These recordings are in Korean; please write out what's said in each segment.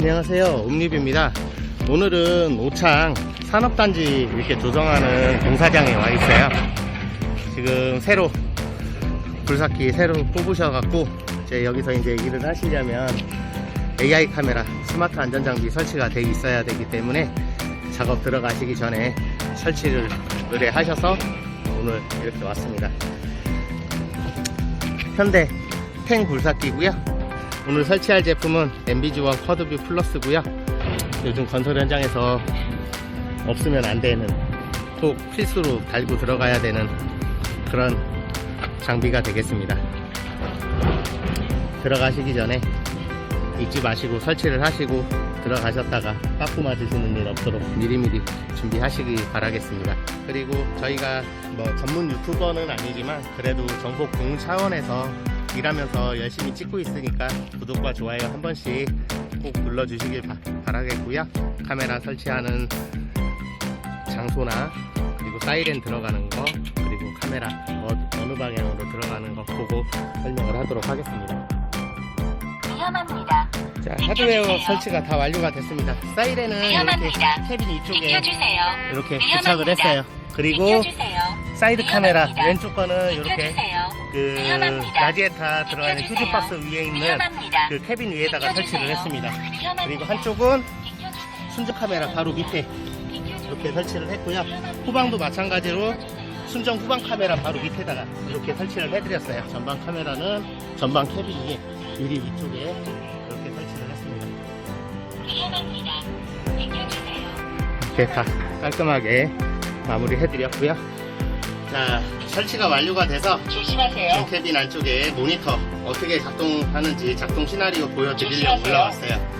안녕하세요. 옴리뷰입니다. 오늘은 오창 산업단지 이렇게 조성하는 공사장에 와 있어요. 지금 새로 불삭기 새로 뽑으셔갖고 이제 여기서 이제 일을 하시려면 AI 카메라 스마트 안전장비 설치가 돼 있어야 되기 때문에 작업 들어가시기 전에 설치를 의뢰하셔서 오늘 이렇게 왔습니다. 현대 탱 불삭기고요 오늘 설치할 제품은 MBG1 쿼드뷰 플러스고요. 요즘 건설 현장에서 없으면 안 되는 꼭 필수로 달고 들어가야 되는 그런 장비가 되겠습니다. 들어가시기 전에 잊지 마시고 설치를 하시고 들어가셨다가 빠꾸 맞으시는 일 없도록 미리미리 준비하시기 바라겠습니다. 그리고 저희가 뭐 전문 유튜버는 아니지만 그래도 정보 공유 차원에서 일하면서 열심히 찍고 있으니까 구독과 좋아요 한 번씩 꼭 눌러주시길 바, 바라겠고요 카메라 설치하는 장소나 그리고 사이렌 들어가는 거 그리고 카메라 어, 어느 방향으로 들어가는 거 보고 설명을 하도록 하겠습니다 위험합니다. 자 하드웨어 설치가 다 완료가 됐습니다 사이렌은 이렇게 위험합니다. 캐빈 이쪽에 비켜주세요. 이렇게 위험합니다. 부착을 했어요 그리고 비켜주세요. 사이드 카메라. 왼쪽 거는 이렇게 비켜주세요. 그 위험합니다. 라디에타 들어가는 비켜주세요. 휴지 박스 위에 있는 위험합니다. 그 캐빈 위에다가. 설치를 했습니다. 위험합니다. 그리고 한쪽은. 순정 카메라 바로 밑에. 이렇게 설치를 했고요. 후방도 마찬가지로 순정 후방 카메라 바로 밑에다가 이렇게 설치를 해드렸어요. 전방 카메라는 전방 캐빈 위에 유리 위쪽에 이렇게 설치를 했습니다. 위험합니다. 이렇게 다 깔끔하게 마무리 해드렸고요. 자, 설치가 완료가 돼서 조심하세요. 캐빈 안쪽에 모니터 어떻게 작동하는지 작동 시나리오 보여드리려고. 올라왔어요.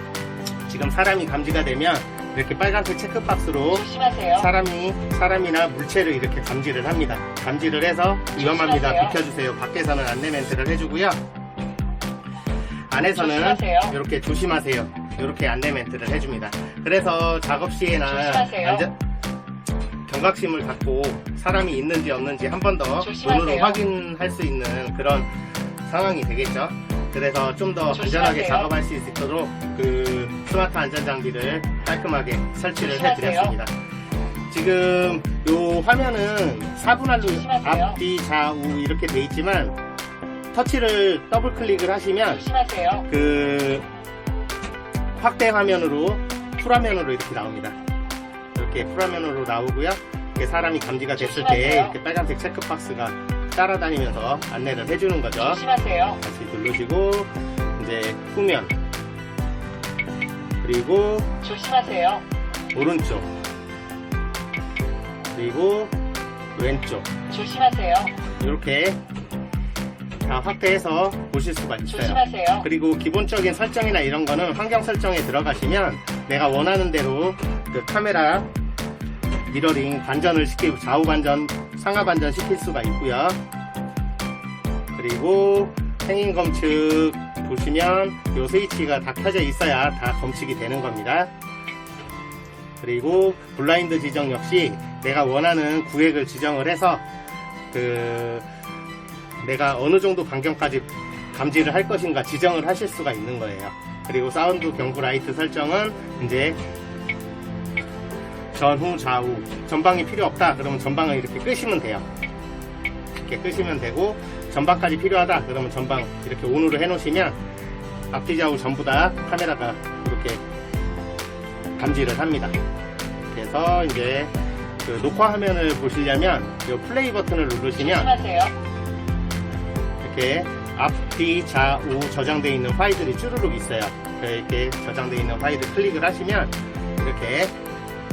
지금 사람이 감지가 되면 이렇게 빨간색 체크박스로 조심하세요. 사람이 사람이나 물체를 이렇게 감지를 합니다. 감지를 해서 위험합니다. 비켜주세요. 밖에서는 안내 멘트를 해주고요. 안에서는 조심하세요. 이렇게 조심하세요. 이렇게 안내 멘트를 해줍니다. 그래서 작업 시에나 조심하세요. 안전- 경각심을 갖고 사람이 있는지 없는지 한 번 더. 눈으로 확인할 수 있는 그런 상황이 되겠죠. 그래서 좀 더. 안전하게 작업할 수 있도록 그 스마트 안전 장비를 깔끔하게 설치를 조심하세요. 해드렸습니다. 지금 요 화면은 4분할로 조심하세요. 앞뒤 좌우 이렇게 돼 있지만 터치를 더블 클릭을 하시면 조심하세요. 그 확대 화면으로 풀화면으로 이렇게 나옵니다. 이렇게 풀화면으로 나오고요. 이렇게 사람이 감지가 됐을 때. 이렇게 빨간색 체크박스가 따라다니면서 안내를 해주는 거죠. 조심하세요. 다시 누르시고 이제 후면 그리고 조심하세요. 오른쪽 그리고 왼쪽 조심하세요. 이렇게 다 확대해서 보실 수가 있어요. 조심하세요. 그리고 기본적인 설정이나 이런 거는 환경 설정에 들어가시면 내가 원하는 대로 그 카메라 미러링 반전을 시키고 좌우 반전, 상하 반전 시킬 수가 있고요. 그리고 행인 검측 보시면 요 스위치가 다 켜져 있어야 다 검측이 되는 겁니다. 그리고 블라인드 지정 역시 내가 원하는 구획을 지정을 해서 그 내가 어느 정도 간격까지 감지를 할 것인가 지정을 하실 수가 있는 거예요. 그리고 사운드 경고 라이트 설정은 이제 전후 좌우 전방이 필요 없다 그러면 전방을 이렇게 끄시면 돼요. 이렇게 끄시면 되고 전방까지 필요하다 그러면 전방 이렇게 온으로 해 놓으시면 앞뒤 좌우 전부 다 카메라가 이렇게 감지를 합니다. 그래서 이제 그 녹화 화면을 보시려면 이 플레이 버튼을 누르시면. 이렇게 앞뒤 좌우 저장되어 있는 파일들이 쭈루룩 있어요. 이렇게 저장되어 있는 파일을 클릭을 하시면 이렇게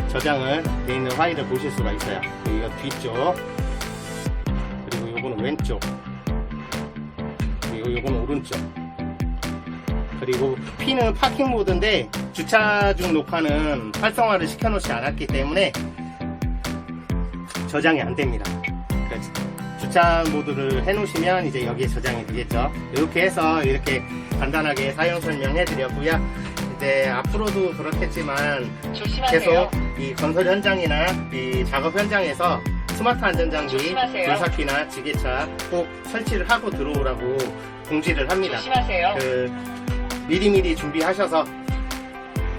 저장을 되어 있는 파일을 보실 수가 있어요. 이거 뒤쪽 그리고 요거는 왼쪽 그리고 요거는 오른쪽 그리고 P는 파킹 모드인데 주차 중 녹화는 활성화를 시켜놓지 않았기 때문에 저장이 안 됩니다. 주차 모드를 해놓으시면 이제 여기에 저장이 되겠죠. 이렇게 해서 이렇게 간단하게 사용 설명해 드렸고요. 이제 앞으로도 그렇겠지만 조심하세요. 계속 이 건설 현장이나 이 작업 현장에서 스마트 안전장비, 조심하세요. 불삭기나 지게차 꼭 설치를 하고 들어오라고 공지를 합니다. 조심하세요. 그 미리미리 준비하셔서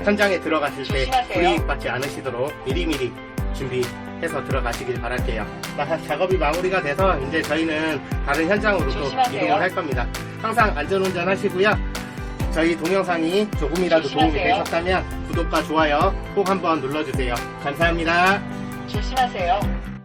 현장에 들어가실 때 조심하세요. 불이익 받지 않으시도록 미리미리 준비해서 들어가시길 바랄게요. 마- 작업이 마무리가 돼서 이제 저희는 다른 현장으로 또 조심하세요. 이동을 할 겁니다. 항상 안전운전 하시고요. 저희 동영상이 조금이라도 도움이 조심하세요. 되셨다면 구독과 좋아요 꼭 한번 눌러주세요. 감사합니다. 조심하세요.